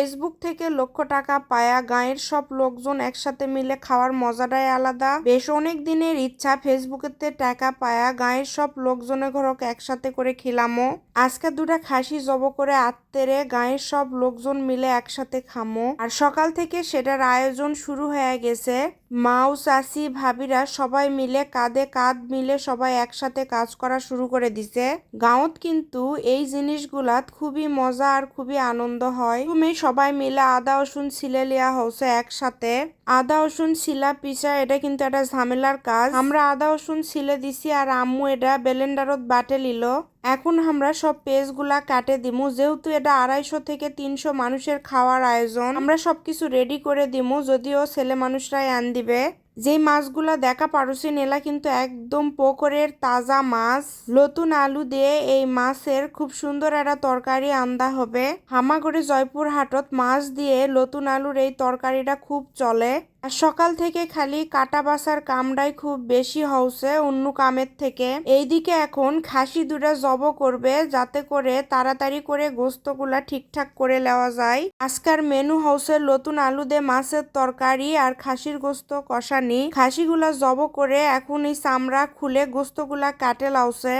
Facebook থেকে লক্ষ টাকা পায়া গাঁয়ের সব লোকজন একসাথে মিলে খাওয়ার মজাটাই আলাদা। বেশ অনেক দিনের ইচ্ছা ফেসবুকেতে টাকা পায়া গাঁয়ের সব লোকজনের ঘরক একসাথে করে খিলামো। আজকে দুটা খাসি জব করে আত্মেরে গাঁয়ের সব লোকজন মিলে একসাথে খামো। আর সকাল থেকে সেটার আয়োজন শুরু হয়ে গেছে। মাও চাচি ভাবিরা সবাই মিলে কাঁধে কাঁধ মিলে সবাই একসাথে কাজ করা শুরু করে দিছে। গাঁৱত কিন্তু এই জিনিসগুলাত খুবই মজা আর খুবই আনন্দ হয়। তুমি সবাই মিলে আদা, রসুন ছিলে লিয়া হচ্ছে একসাথে। আদা, রসুন ছিলা পিসা এটা কিন্তু একটা ঝামেলার কাজ। আমরা আদা, রসুন ছিলে দিছি আর আম্মু এটা বেলেন্ডারত বাটে লিল। এখন আমরা সব পেজগুলা কাটে দিমু। যেহেতু এটা আড়াইশো থেকে তিনশো মানুষের খাওয়ার আয়োজন, আমরা সবকিছু রেডি করে দিমু যদিও ছেলে মানুষরাই আন দিবে। যেই মাছগুলা দেখা পারুছি, নেলা কিন্তু একদম পোকরের তাজা মাছ। নতুন আলু দিয়ে এই মাছের খুব সুন্দর একটা তরকারি আন্দা হবে। হামাগড়ি জয়পুর হাটত মাছ দিয়ে নতুন আলুর এই তরকারিটা খুব চলে। সকাল থেকে খালি কাটা বাসার কামটাই খুব বেশি হচ্ছে অন্য কামের থেকে। এইদিকে এখন খাসি দুটা জব করবে যাতে করে তাড়াতাড়ি করে গোস্তগুলা ঠিকঠাক করে নেওয়া যায়। আজকার মেনু হচ্ছে নতুন আলু দিয়ে মাছের তরকারি আর খাসির গোস্ত কষানি। খাসিগুলা জব করে এখন এই চামড়া খুলে গোস্তগুলা কাটে লাউছে।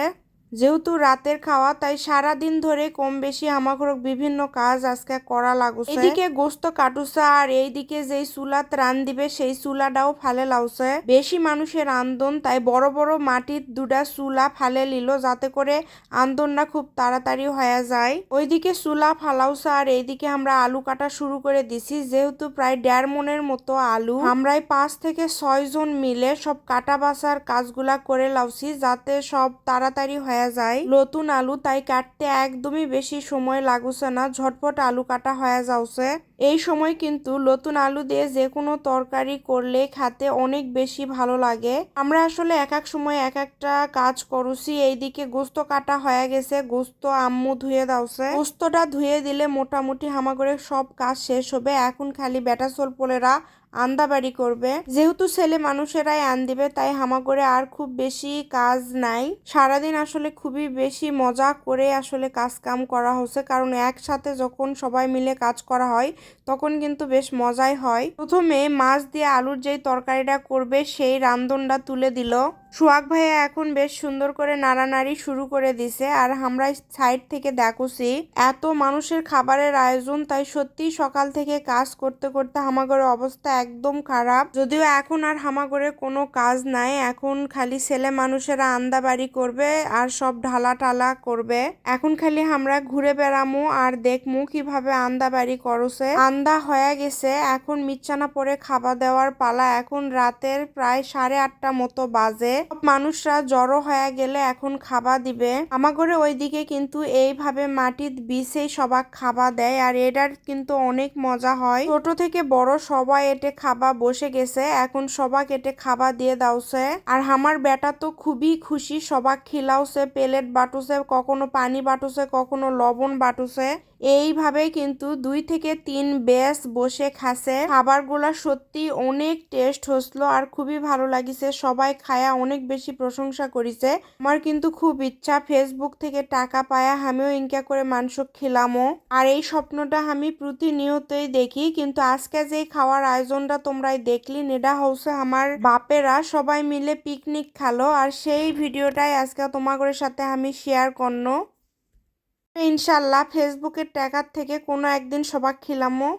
যেহেতু রাতের খাওয়া, তাই সারা দিন ধরে কম বেশি আমাকে বিভিন্ন কাজ আজকে করা লাগুছে। এদিকে গোস্ত কাটুসা আর এইদিকে যেই চুলাত রান দিবে, সেই চুলাটাও ফালে লাউছে। বেশি মানুষের আন্দোলন, তাই বড় বড় মাটির দুটা চুলা ফালে লিল যাতে করে আন্দোলনটা খুব তাড়াতাড়ি হয়ে যায়। ওইদিকে চুলা ফালাউসা আর এইদিকে আমরা আলু কাটা শুরু করে দিছি। যেহেতু প্রায় দেড় মনের মতো আলু, আমরাই পাঁচ থেকে ছয় জন মিলে সব কাটা বাসার কাজগুলা করে লাউছি যাতে সব তাড়াতাড়ি হয়ে হয়ে যায়। নতুন আলু, তাই কাটতে একদমই বেশি সময় লাগুছে না, ঝটপট আলু কাটা হয়ে যাচ্ছে এই সময় কিন্তু নতুন আলু দিয়ে যে কোনো তরকারি করলে খেতে অনেক বেশি ভালো লাগে। আমরা আসলে এক এক সময় এক একটা কাজ করছি, এইদিকে গোস্ত কাটা হয়ে গেছে, গোস্ত আম্মু ধুয়ে দাওছে। গোস্তটা ধুয়ে দিলে মোটামুটি হামাগরে সব কাজ শেষ হবে, এখন খালি বেটা সোল পোলেরা আন্দাবাড়ি করবে। যেহেতু ছেলে মানুষেরাই আন দিবে, তাই হামা করে আর খুব বেশি কাজ নাই। সারাদিন আসলে খুবই বেশি মজা করে আসলে কাজ কাম করা হচ্ছে। কারণ একসাথে যখন সবাই মিলে কাজ করা হয়, তখন কিন্তু বেশ মজাই হয়। প্রথমে মাছ দিয়ে আলুর যেই তরকারিটা করবে, সেই রান্ধনটা তুলে দিল। সোহাগ ভাইয়া এখন বেশ সুন্দর করে নাড়ানাড়ি শুরু করে দিছে। আর আমরা সাইড থেকে দেখছি, এত মানুষের খাবারের আয়োজন, তাই সত্যি সকাল থেকে কাজ করতে করতে হামাগরের অবস্থা একদম খারাপ। যদিও এখন আর হামাগরে কোনো কাজ নাই, এখন খালি ছেলে মানুষেরা আন্দা বাড়ি করবে আর সব ঢালা টালা করবে। এখন খালি আমরা ঘুরে বেড়ামু আর দেখমু কীভাবে আন্দা বাড়ি করছে। আন্দা হয়ে গেছে, এখন মিচ্ছানা পরে খাবার দেওয়ার পালা এখন রাতের প্রায় সাড়ে আটটা মতো বাজে। মানুষরা জড়ো হয়ে গেলে এখন খাবার দিবে। আমাগরে ওইদিকে কিন্তু এইভাবে মাটির বিষে সবাক খাবার দেয়, আর এটার কিন্তু অনেক মজা হয়। ছোট থেকে বড় সবাই এটে খাবা বসে গেছে, এখন সবাক এটে খাবার দিয়ে দাওছে। আর আমার বেটা তো খুবই খুশি, সবাক খিলাওছে, প্লেট বাটুছে, কখনো পানি বাটুছে, কখনো লবণ বাটুছে। এইভাবে কিন্তু দুই থেকে তিন বেস বসে খাসে। খাবারগুলা সত্যি অনেক টেস্ট হসলো আর খুবই ভালো লাগিছে। সবাই খায়া অনেক বেশি প্রশংসা করিছে। আমার কিন্তু খুব ইচ্ছা ফেসবুক থেকে টাকা পায়া আমিও ইনকা করে মাংস খেলামও আর এই স্বপ্নটা আমি প্রতিনিয়তই দেখি, কিন্তু আজকে যে খাওয়ার আয়োজনটা তোমরাই দেখলি, নেডা হচ্ছে আমার বাপেরা সবাই মিলে পিকনিক খালো। আর সেই ভিডিওটাই আজকে তোমাদের সাথে আমি শেয়ার করনো। ইনশাল্লাহ ফেসবুকের ট্যাগার থেকে কোনো একদিন সবাক খিলামো